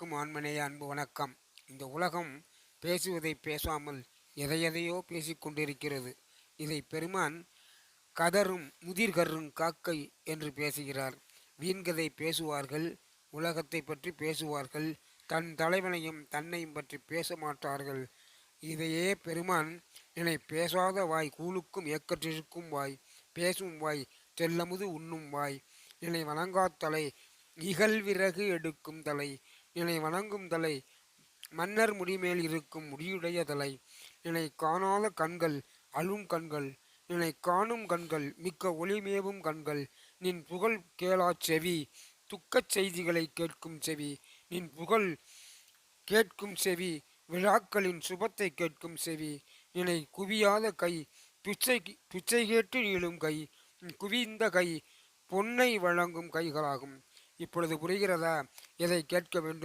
அனைவருக்கும் ஆண்மனேய அன்பு வணக்கம். இந்த உலகம் பேசுவதை பேசாமல் எதையெதையோ பேசிக்கொண்டிருக்கிறது இதை பெருமான் கதரும் முதிர் கரும் காக்கை என்று பேசுகிறார். வீண்கதை பேசுவார்கள் உலகத்தை பற்றி பேசுவார்கள் தன் தலைவனையும் தன்னையும் பற்றி பேச மாட்டார்கள். இதையே பெருமான் என்னை பேசாத வாய் கூழுக்கும் ஏக்கற்றிருக்கும் வாய் பேசும் வாய் செல்லமுது உண்ணும் வாய் என்னை வணங்காத்தலை இகல் விறகு எடுக்கும் தலை என்னை வணங்கும் தலை மன்னர் முடிமேல் இருக்கும் முடியுடைய தலை என்னை காணாத கண்கள் அழும் கண்கள் என்னை காணும் கண்கள் மிக்க ஒளிமேவும் கண்கள் நின் புகழ் கேளாச் செவி துக்கச் செய்திகளை கேட்கும் செவி நின் புகழ் கேட்கும் செவி விழாக்களின் சுபத்தை கேட்கும் செவி நினை குவியாத கை பிச்சை பிச்சை கேட்டு நீளும் கை குவிந்த கை பொன்னை வழங்கும் கைகளாகும். இப்பொழுது புரிகிறதா? எதை கேட்க வேண்டும்?